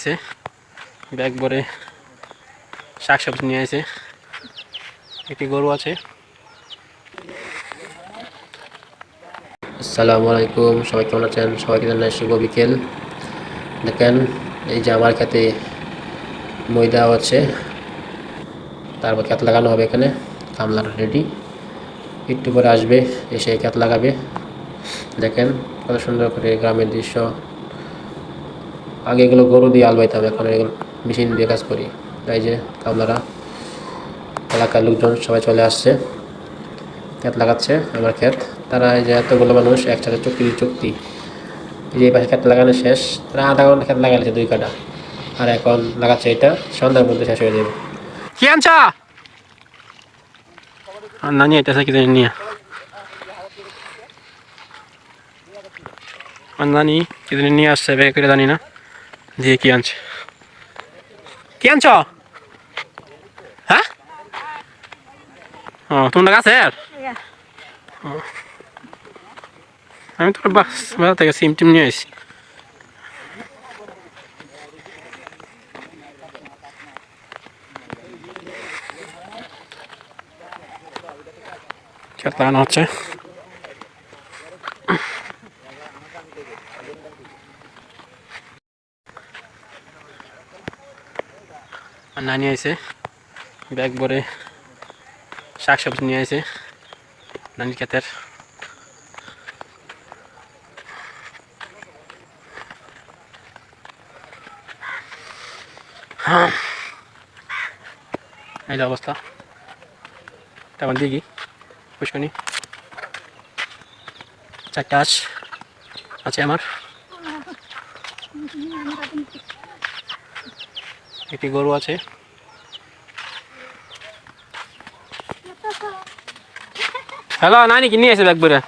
আছে ব্যাগ ভরে শাক সবজি নিয়ে আছে একটি গরু আছে। আসসালামু আলাইকুম, সবাই কেমন আছেন? সবাইকে জানাই শুভ বিকেল। দেখেন, এই যে আমার খেতে ময়দা আছে। তারপর খেত লাগানো হবে এখানে। কামলার রেডি একটু পরে আসবে, এসে খেত লাগাবে। দেখেন, কত সুন্দর করে গ্রামের দৃশ্য। আগে এগুলো গরু দিয়ে আলবাইতাম এখন এগুলো মেশিন দিয়ে কাজ করি। তাই যে কামলারা, এলাকার লোকজন সবাই চলে আসছে, ক্ষেত লাগাচ্ছে, আমার ক্ষেত। তারা এই যে এতগুলো মানুষ একসাথে চুক্তি চুক্তি। এই যে এই পাশে ক্ষেত লাগানো শেষ, তারা আধা ঘণ্টা ক্ষেত লাগাইছে দুই কাটা আর এখন লাগাচ্ছে এটা, সন্ধ্যার মধ্যে শেষ হয়ে যাবে। কি আনছ? আর নানি এটা কি নিয়ে। আর নানি কি নিয়ে আসছে জানি না। দিয়ে কি আনছে? কি আনছ? হ্যাঁ? ও তোমরা কাছে? আমি তো বাস বাজার থেকে সিম টিম নিয়ে আসি খেত লাগানো হচ্ছে। নানি আইছে। ব্যাগ ভরে শাক সবজি নিয়ে আইছে নানির ক্ষেতের। এই যে অবস্থা। তখন দিঘি পুষ্কনি চারটা আছে আমার। একটি গরু আছে। হ্যালো নানি কি নিয়ে এসে ব্যাগ করে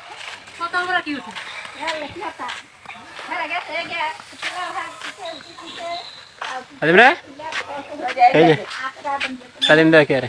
এই দা রে?